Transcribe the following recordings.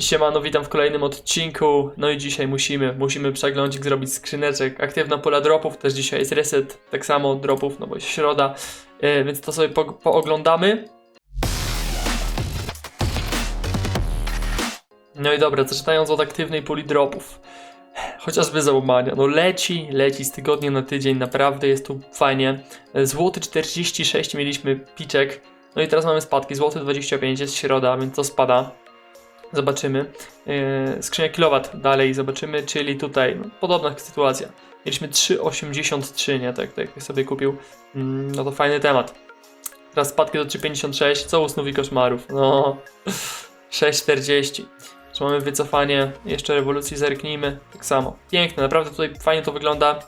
Siemano, witam w kolejnym odcinku. No i dzisiaj musimy, musimy przeglądzik zrobić skrzyneczek. Aktywna pola dropów, też dzisiaj jest reset, tak samo dropów, no bo jest środa, e, więc to sobie po, pooglądamy. No i dobra, zaczynając od aktywnej puli dropów. Chociażby załamania, no leci, leci z tygodnia na tydzień, naprawdę jest tu fajnie. Złoty 46 mieliśmy piczek, no i teraz mamy spadki. Złoty 25 jest środa, więc to spada. Zobaczymy. Yy, skrzynia kilowat dalej zobaczymy, czyli tutaj no, podobna sytuacja. Mieliśmy 3,83, nie? Tak, tak sobie kupił. Mm, no to fajny temat. Teraz spadki do 3,56, co u i koszmarów? No, 6,40. Czy mamy wycofanie jeszcze rewolucji, zerknijmy. Tak samo. Piękne, naprawdę tutaj fajnie to wygląda.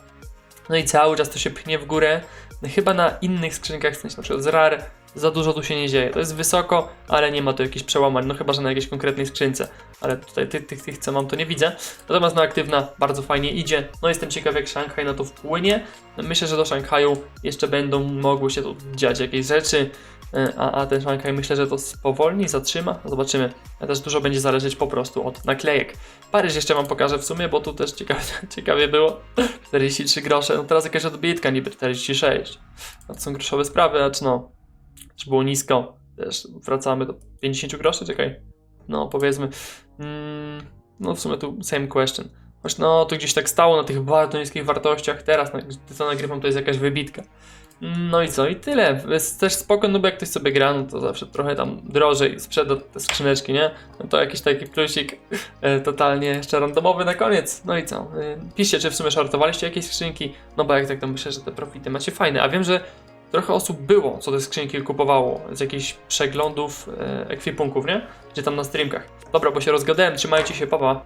No i cały czas to się pchnie w górę. No, chyba na innych skrzynkach, w sensie na przykład z RAR, za dużo tu się nie dzieje. To jest wysoko, ale nie ma tu jakichś przełamań, no chyba, że na jakiejś konkretnej skrzynce. Ale tutaj tych, tych, tych co mam, to nie widzę. Natomiast no aktywna bardzo fajnie idzie. No jestem ciekaw, jak Szanghaj na to wpłynie. Myślę, że do Szanghaju jeszcze będą mogły się tu dziać jakieś rzeczy. e, A, a ten Szanghaj myślę, że to spowolni, zatrzyma. Zobaczymy. A też dużo będzie zależeć po prostu od naklejek. Paryż jeszcze wam pokażę w sumie, bo tu też ciekawie, ciekawie było. 43 grosze. No teraz jakaś odbitka niby 46. No to są groszowe sprawy, lecz no. Czy było nisko. Też wracamy do 50 groszy, czekaj. No powiedzmy. Mm, no w sumie tu same question. Choć no to gdzieś tak stało na tych bardzo niskich wartościach. Teraz, gdy to nagrywam, to jest jakaś wybitka. No i co? I tyle. Jest też spoko, no bo jak ktoś sobie gra, no to zawsze trochę tam drożej sprzeda te skrzyneczki, nie? No to jakiś taki plusik e, totalnie jeszcze randomowy na koniec. No i co? E, piszcie, czy w sumie shortowaliście jakieś skrzynki, no bo jak tak to myślę, że te profity macie fajne. A wiem, że trochę osób było, co te skrzynki kupowało z jakichś przeglądów e, ekwipunków, nie? Gdzie tam na streamkach. Dobra, bo się rozgadałem, trzymajcie się, papa.